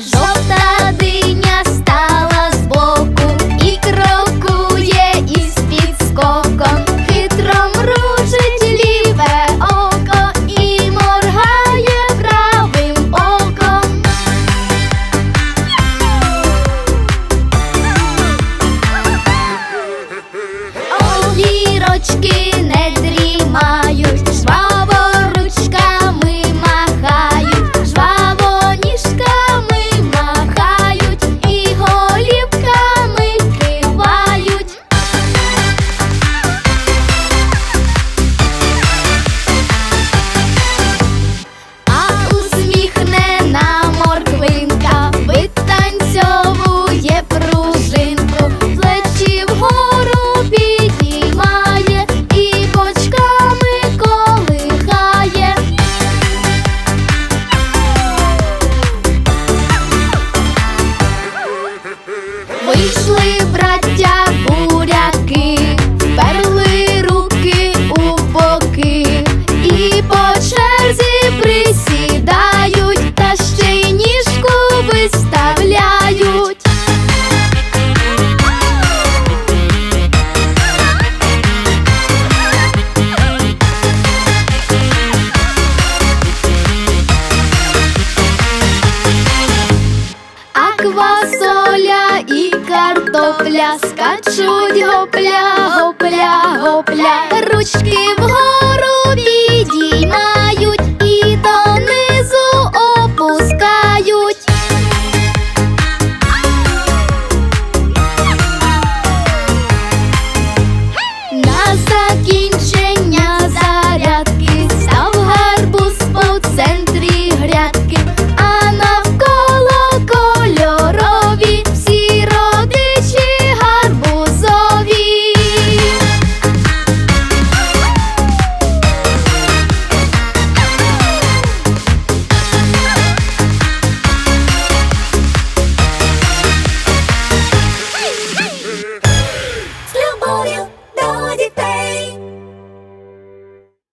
Жовта диня стала збоку і крокує із підскоком, хитром рушить ліве око і моргає правим оком. квасоля і картопля, скачуть гопля, гопля, гопля, ручки вгору.